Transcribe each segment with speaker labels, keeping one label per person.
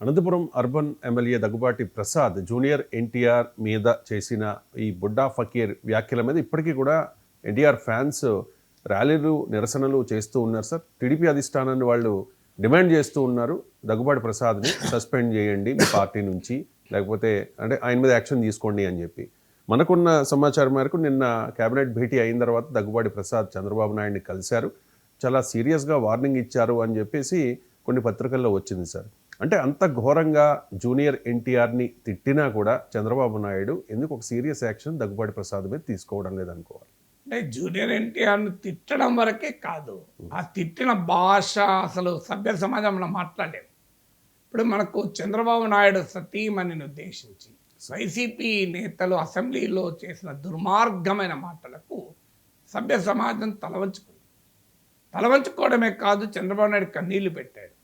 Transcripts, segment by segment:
Speaker 1: Anantapuram urban MLA Daggubati Prasad junior NTR మీద చేసిన ఈ బుడ్డా ఫకీర్ వ్యాఖ్యల మీద ఇప్పటికీ కూడా ఎన్టీఆర్ ఫ్యాన్స్ ర్యాలీలు నిరసనలు చేస్తూ ఉన్నారు సార్. టీడీపీ అధిష్టానాన్ని వాళ్ళు డిమాండ్ చేస్తూ ఉన్నారు. దగ్గుబాటి ప్రసాద్ని సస్పెండ్ చేయండి మీ పార్టీ నుంచి లేకపోతే అంటే ఆయన మీద యాక్షన్ తీసుకోండి అని చెప్పి. మనకున్న సమాచారం మేరకు నిన్న కేబినెట్ భేటీ అయిన తర్వాత దగ్గుబాటి ప్రసాద్ చంద్రబాబు నాయుడిని కలిశారు. చాలా సీరియస్గా వార్నింగ్ ఇచ్చారు అని చెప్పేసి కొన్ని పత్రికల్లో వచ్చింది సార్. అంటే అంత ఘోరంగా జూనియర్ ఎన్టీఆర్ని తిట్టినా కూడా చంద్రబాబు నాయుడు ఎందుకు ఒక సీరియస్ యాక్షన్ దగ్గుబాటి ప్రసాద్ మీద తీసుకోవడం లేదనుకోవాలి?
Speaker 2: అంటే జూనియర్ ఎన్టీఆర్ను తిట్టడం వరకే కాదు. ఆ తిట్టిన భాష అసలు సభ్య సమాజంలో మాట్లాడలేదు. ఇప్పుడు మనకు చంద్రబాబు నాయుడు సతీమణిని ఉద్దేశించి వైసీపీ నేతలు అసెంబ్లీలో చేసిన దుర్మార్గమైన మాటలకు సభ్య సమాజం తలవంచుకుంది. తలవంచుకోవడమే కాదు చంద్రబాబు నాయుడు కన్నీళ్ళు పెట్టాడు.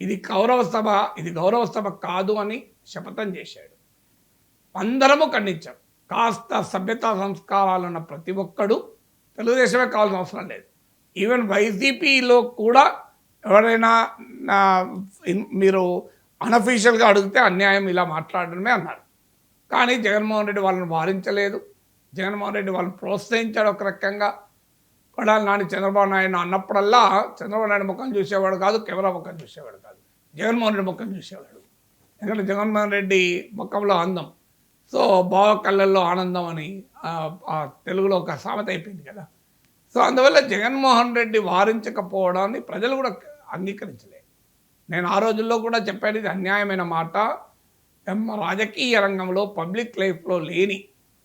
Speaker 2: ఇది గౌరవ సభ ఇది గౌరవ సభ కాదు అని శపథం చేశాడు. అందరము ఖండించాం. కాస్త సభ్యతా సంస్కారాలు ఉన్న ప్రతి ఒక్కడు తెలుగుదేశమే కావాల్సిన అవసరం లేదు. ఈవెన్ వైసీపీలో కూడా ఎవరైనా మీరు అనఫీషియల్గా అడిగితే అన్యాయం ఇలా మాట్లాడడమే అన్నారు. కానీ జగన్మోహన్ రెడ్డి వాళ్ళని వారించలేదు. జగన్మోహన్ రెడ్డి వాళ్ళని ప్రోత్సహించాడు ఒక రకంగా. కొడాలి నాని చంద్రబాబు నాయుడు అన్నప్పుడల్లా చంద్రబాబు నాయుడు ముఖం చూసేవాడు కాదు కెమెరా ముఖం చూసేవాడు కాదు. జగన్మోహన్ రెడ్డి ముఖం చూసేవాడు. ఎందుకంటే జగన్మోహన్ రెడ్డి ముఖంలో అందం. సో బావ కళ్ళల్లో ఆనందం అని తెలుగులో ఒక సామెత అయిపోయింది కదా. సో అందువల్ల జగన్మోహన్ రెడ్డి వారించకపోవడాన్ని ప్రజలు కూడా అంగీకరించలేదు నేను ఆ రోజుల్లో కూడా చెప్పాను ఇది అన్యాయమైన మాట. రాజకీయ రంగంలో పబ్లిక్ లైఫ్లో లేని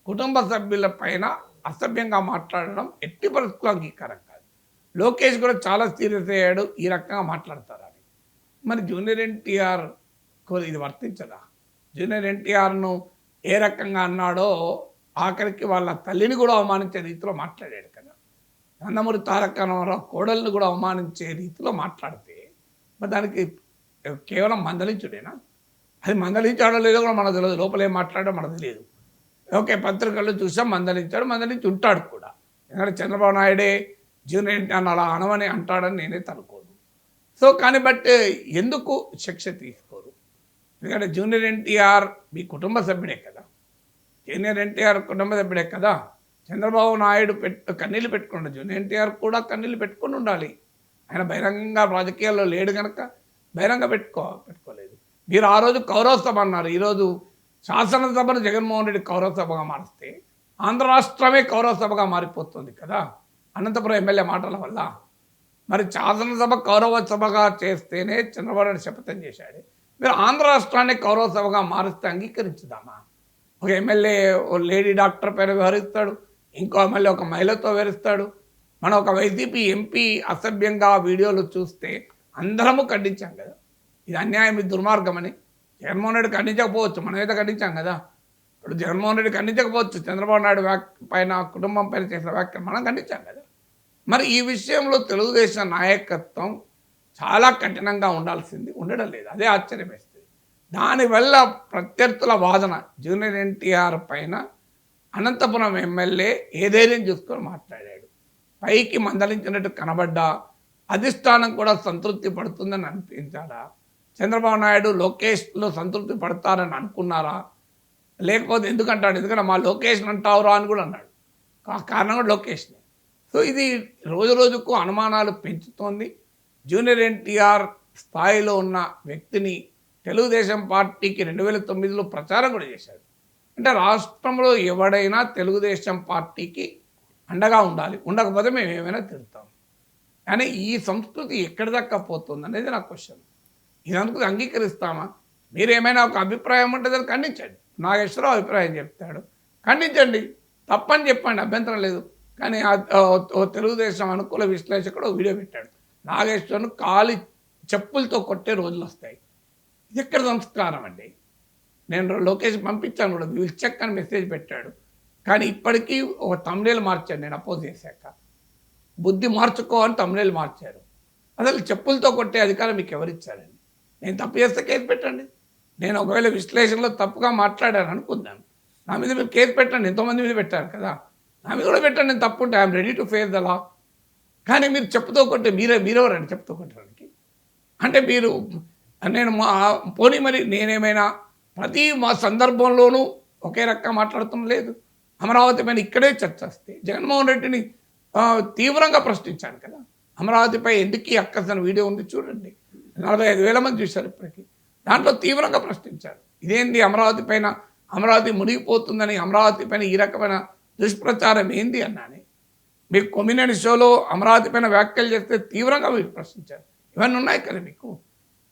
Speaker 2: కుటుంబ సభ్యుల పైన అసభ్యంగా మాట్లాడడం ఎట్టి పరిస్థితులు అంగీకారం కాదు. లోకేష్ కూడా చాలా సీరియస్ అయ్యాడు ఈ రకంగా మాట్లాడతారని మరి జూనియర్ ఎన్టీఆర్ ఇది వర్తించదా? జూనియర్ ఎన్టీఆర్ను ఏ రకంగా అన్నాడో ఆఖరికి వాళ్ళ తల్లిని కూడా అవమానించే రీతిలో మాట్లాడాడు కదా. నందమూరి తారక రామారావు కోడల్ని కూడా అవమానించే రీతిలో మాట్లాడితే మరి దానికి కేవలం మందలించుడేనా? అది మందలించాడో లేదో కూడా మనకు తెలియదు లోపల ఏం మాట్లాడో మనకు తెలియదు. ఓకే పత్రికల్లో చూసాం మందలించాడు మందలించి ఉంటాడు కూడా. ఎందుకంటే చంద్రబాబు నాయుడే జూనియర్ ఎన్టీఆర్ అలా అనవని అంటాడని నేనైతే అనుకోను సో కానీ బట్ ఎందుకు శిక్ష తీసుకోరు? ఎందుకంటే జూనియర్ ఎన్టీఆర్ మీ కుటుంబ సభ్యుడే కదా. జూనియర్ ఎన్టీఆర్ కుటుంబ సభ్యుడే కదా. చంద్రబాబు నాయుడు పెట్టు కన్నీళ్ళు పెట్టుకుండా. జూనియర్ ఎన్టీఆర్ కూడా కన్నీళ్ళు పెట్టుకుని ఉండాలి. ఆయన బహిరంగంగా రాజకీయాల్లో లేడు కనుక బహిరంగ పెట్టుకో పెట్టుకోలేదు. మీరు ఆ రోజు కౌరవస్తామన్నారు అన్నారు. ఈరోజు శాసనసభను జగన్మోహన్ రెడ్డి కౌరవ సభగా మారిస్తే ఆంధ్ర రాష్ట్రమే కౌరవ సభగా మారిపోతుంది కదా? అనంతపురం ఎమ్మెల్యే మాటల వల్ల. మరి శాసనసభ కౌరవ సభగా చేస్తేనే చంద్రబాబు నాయుడు శపథం చేశాడు. మీరు ఆంధ్ర రాష్ట్రాన్ని కౌరవ సభగా మారిస్తే అంగీకరించుదామా? ఒక ఎమ్మెల్యే ఓ లేడీ డాక్టర్ పేరు వ్యవహరిస్తాడు ఇంకో ఎమ్మెల్యే ఒక మహిళతో వ్యవహరిస్తాడు. మనం ఒక వైసీపీ ఎంపీ అసభ్యంగా వీడియోలు చూస్తే అందరము ఖండించాం కదా. ఇది అన్యాయం ఇది దుర్మార్గమని జగన్మోహన్ రెడ్డి ఖండించకపోవచ్చు. మనమైతే ఖండించాం కదా. ఇప్పుడు జగన్మోహన్ రెడ్డి ఖండించకపోవచ్చు. చంద్రబాబు నాయుడు వ్యాక్ పైన కుటుంబం పైన చేసిన వ్యాఖ్యలు మనం ఖండించాం కదా. మరి ఈ విషయంలో తెలుగుదేశం నాయకత్వం చాలా కఠినంగా ఉండాల్సింది. ఉండడం లేదు. అదే ఆశ్చర్యం వేస్తుంది దానివల్ల ప్రత్యర్థుల వాదన జూనియర్ ఎన్టీఆర్ పైన అనంతపురం ఎమ్మెల్యే ఏదైనా చూసుకొని మాట్లాడాడు. పైకి మందలించినట్టు కనబడ్డా. అధిష్టానం కూడా సంతృప్తి పడుతుందని అనిపించాడా చంద్రబాబు నాయుడు లోకేష్లో సంతృప్తి పడతారని అనుకున్నారా? లేకపోతే ఎందుకంటాడు? ఎందుకంటే మా లొకేషన్ అంటావురా అని కూడా అన్నాడు. ఆ కారణం కూడా సో ఇది రోజు రోజుకు అనుమానాలు పెంచుతోంది. జూనియర్ ఎన్టీఆర్ స్థాయిలో ఉన్న వ్యక్తిని తెలుగుదేశం పార్టీకి రెండు వేల తొమ్మిదిలో ప్రచారం కూడా చేశాడు. అంటే రాష్ట్రంలో ఎవడైనా తెలుగుదేశం పార్టీకి అండగా ఉండాలి. ఉండకపోతే మేము ఏమైనా తిడతాం. కానీ ఈ సంస్కృతి ఎక్కడి దాకా పోతుంది అనేది నా క్వశ్చన్. ఈ అంగీకరిస్తామా? మీరేమైనా ఒక అభిప్రాయం ఉంటే దాన్ని ఖండించండి. నాగేశ్వరరావు అభిప్రాయం చెప్తాడు. ఖండించండి. తప్పని చెప్పండి అభ్యంతరం లేదు. కానీ ఓ- తెలుగుదేశం అనుకూల విశ్లేషకుడు వీడియో పెట్టాడు. నాగేశ్వరను కాలి చెప్పులతో కొట్టే రోజులు వస్తాయి. ఇది ఎక్కడ సంస్కారం అండి? నేను లోకేష్ పంపించాను కూడా వీళ్ళు చెక్ అని మెసేజ్ పెట్టాడు. కానీ ఇప్పటికీ ఒక తమిళ మార్చాను నేను అపోజ్ చేశాక. బుద్ధి మార్చుకో అని తమిళ మార్చారు. అసలు చెప్పులతో కొట్టే అధికారం మీకు ఎవరిచ్చారండి? నేను తప్పు చేస్తే కేసు పెట్టండి. నేను ఒకవేళ విశ్లేషణలో తప్పుగా మాట్లాడాను అనుకుందాను నా మీద మీరు కేసు పెట్టండి. ఎంతోమంది మీద పెట్టారు కదా. నా మీద కూడా పెట్టండి. నేను తప్పు ఉంటే I'm ready to face the law. కానీ మీరు చెప్పుతో కొట్టే మీరే మీరెవరండి చెప్పుతో కొట్టడానికి? అంటే మీరు నేను మా పోనీ మరి నేనేమైనా ప్రతి మా సందర్భంలోనూ ఒకే రకంగా మాట్లాడటం లేదు. అమరావతి పైన ఇక్కడే చర్చ వస్తే జగన్మోహన్ రెడ్డిని తీవ్రంగా ప్రశ్నించాను కదా. అమరావతిపై ఎందుకు అక్కసన వీడియో ఉంది చూడండి. నలభై ఐదు వేల మంది చూశారు ఇప్పటికీ. దాంట్లో తీవ్రంగా ప్రశ్నించారు. ఇదేంది అమరావతి పైన అమరావతి మునిగిపోతుందని అమరావతి పైన ఈ రకమైన దుష్ప్రచారం ఏంది అన్నాని. మీకు కొమ్యూనిటీ షోలో అమరావతి పైన వ్యాఖ్యలు చేస్తే తీవ్రంగా మీరు ప్రశ్నించారు. ఇవన్నీ ఉన్నాయి కదా మీకు?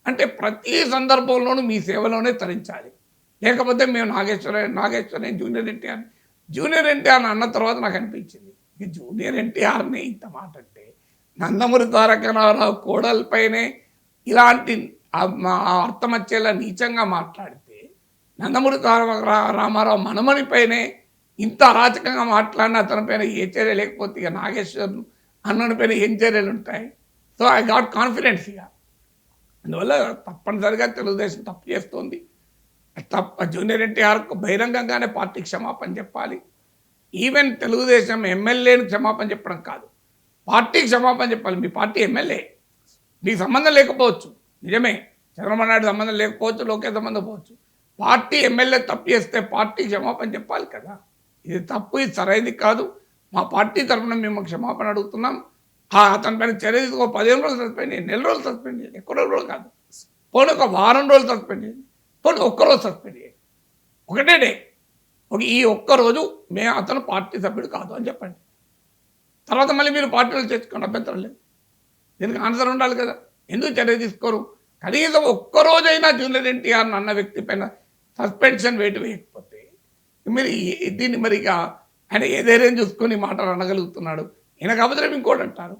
Speaker 2: అంటే ప్రతి సందర్భంలోనూ మీ సేవలోనే తరించాలి. లేకపోతే మేము Nageswara Nageswara junior NTR junior NTR అన్న తర్వాత నాకు అనిపించింది. ఈ జూనియర్ ఎన్టీఆర్ని ఇంత మాట అంటే నందమూరి తారక రామారావు కోడలపైనే ఇలాంటి ఆ- మా- అర్థం వచ్చేలా నీచంగా మాట్లాడితే నందమూరి రా- రామారావు మనమణిపైనే ఇంత అరాచకంగా మాట్లాడిన అతనిపైన ఏ చర్య లేకపోతే ఇక నాగేశ్వర్ అన్నని పైన ఏం చర్యలు ఉంటాయి సో ఐ గాట్ కాన్ఫిడెన్స్ ఇక. అందువల్ల తప్పనిసరిగా తెలుగుదేశం తప్పు చేస్తోంది. తప్ప జూనియర్ ఎన్టీఆర్కు బహిరంగంగానే పార్టీ క్షమాపణ చెప్పాలి. ఈవెన్ తెలుగుదేశం ఎమ్మెల్యేని క్షమాపణ చెప్పడం కాదు. పార్టీకి క్షమాపణ చెప్పాలి. మీ పార్టీ ఎమ్మెల్యే. నీకు సంబంధం లేకపోవచ్చు. నిజమే. చంద్రబాబు నాయుడు సంబంధం లేకపోవచ్చు లోకేష్ సంబంధం పోవచ్చు. పార్టీ ఎమ్మెల్యే తప్పు చేస్తే పార్టీ క్షమాపణ చెప్పాలి కదా. ఇది తప్పు ఇది సరైనది కాదు. మా పార్టీ తరఫున మేము క్షమాపణ అడుగుతున్నాం. ఆ అతని పైన చర్య తీసుకో. పదిహేను రోజులు సస్పెండ్ చేయండి. నెల రోజులు సస్పెండ్ చేయండి. ఎక్కువ రోజులు కాదు. పోనీ ఒక వారం రోజులు సస్పెండ్ చేయండి. పోనీ ఒక్క రోజు సస్పెండ్ చేయండి. ఒకటే డే. ఒక ఈ ఒక్క రోజు మేము అతను పార్టీ సభ్యుడు కాదు అని చెప్పండి. తర్వాత మళ్ళీ మీరు పార్టీలో చేర్చుకోండి. అభ్యంతరం లేదు. దీనికి ఆన్సర్ ఉండాలి కదా? ఎందుకు చర్య తీసుకోరు? కనీసం ఒక్కరోజైనా జూనియర్ ఎన్టీఆర్ అన్న వ్యక్తి పైన సస్పెన్షన్ వేటు వేయకపోతే మీరు దీన్ని మరి ఇక ఆయన ఏ ధైర్యం చూసుకొని మాటలు అనగలుగుతున్నాడు? ఈయనకు అవసరం ఇంకోటి అంటారు.